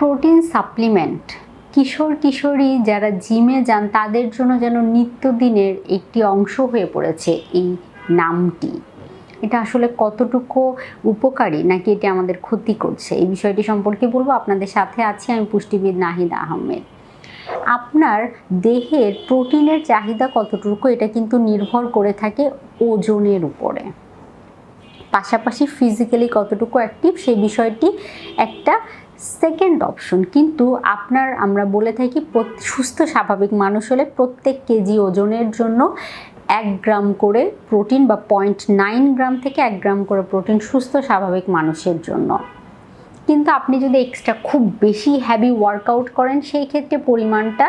Protein supplement. কিশোর, কিশোরী যারা জিমে যান, তাদের জন্য যেন নিত্যদিনের একটি অংশ হয়ে পড়েছে এই নামটি। এটা আসলে কতটুকু উপকারী নাকি এটি আমাদের ক্ষতি করছে? এই বিষয়টি সম্পর্কে বলব। আপনাদের সাথে আছি আমি পুষ্টিবিদ নাহিদ আহমেদ। আপনার দেহের প্রোটিনের চাহিদা কতটুকু? এটা কিন্তু নির্ভর করে থাকে ওজনের উপরে। পাশাপাশি ফিজিক্যালি কতটুকু অ্যাক্টিভ সেই বিষয়টি একটা সেকেন্ড অপশন কিন্তু আপনার আমরা বলে থাকি সুস্থ স্বাভাবিক মানুষ হলে প্রত্যেক কেজি ওজনের জন্য এক গ্রাম করে প্রোটিন বা পয়েন্ট নাইন গ্রাম থেকে এক গ্রাম করে প্রোটিন সুস্থ স্বাভাবিক মানুষের জন্য। কিন্তু আপনি যদি এক্সট্রা খুব বেশি হ্যাভি ওয়ার্কআউট করেন, সেই ক্ষেত্রে পরিমাণটা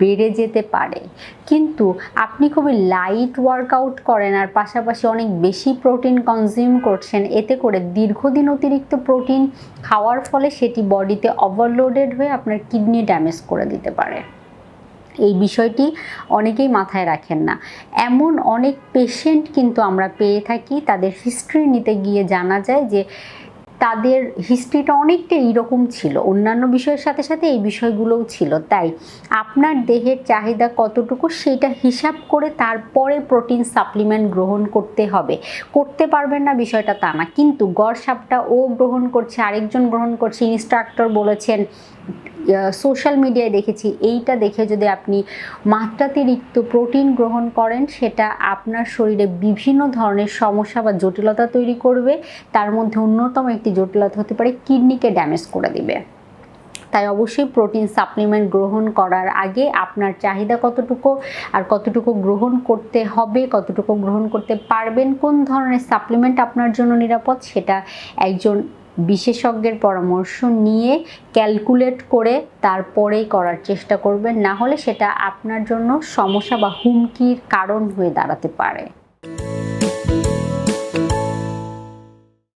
বেড়ে যেতে পারে। কিন্তু আপনি খুবই লাইট ওয়ার্কআউট করেন আর পাশাপাশি অনেক বেশি প্রোটিন কনজিউম করছেন, এতে করে দীর্ঘদিন অতিরিক্ত প্রোটিন খাওয়ার ফলে সেটি বডিতে ওভারলোডেড হয়ে আপনার কিডনি ড্যামেজ করে দিতে পারে। এই বিষয়টি অনেকেই মাথায় রাখেন না। এমন অনেক পেশেন্ট কিন্তু আমরা পেয়ে থাকি, তাদের হিস্ট্রি নিতে গিয়ে জানা যায় যে তাদের হিস্ট্রিটা অনেকটা এইরকম ছিল। অন্যান্য বিষয়ের সাথে সাথে এই বিষয়গুলোও ছিল। তাই আপনার দেহের চাহিদা কতটুকু সেটা হিসাব করে তারপরে প্রোটিন সাপ্লিমেন্ট গ্রহণ করতে হবে। করতে পারবেন না বিষয়টা তা না। কিন্তু গড় সাপটা ও গ্রহণ করছে, আরেকজন গ্রহণ করছে ইনস্ট্রাক্টর বলেছেন সোশ্যাল মিডিয়ায় দেখেছি, এইটা দেখে যদি আপনি মাত্রাতিরিক্ত প্রোটিন গ্রহণ করেন, সেটা আপনার শরীরে বিভিন্ন ধরনের সমস্যা বা জটিলতা তৈরি করবে, তার মধ্যে অন্যতম একটি জটিলতা হতে পারে কিডনিকে ড্যামেজ করে দিবে। তাই অবশ্যই প্রোটিন সাপ্লিমেন্ট গ্রহণ করার আগে আপনার চাহিদা কতটুকু আর কতটুকু গ্রহণ করতে হবে, কতটুকু গ্রহণ করতে পারবেন, কোন ধরনের সাপ্লিমেন্ট আপনার জন্য নিরাপদ, সেটা একজন বিশেষজ্ঞের পরামর্শ নিয়ে ক্যালকুলেট করে তারপরেই করার চেষ্টা করবেন, না হলে সেটা আপনার জন্য সমস্যা বা হুমকির কারণ হয়ে দাঁড়াতে পারে।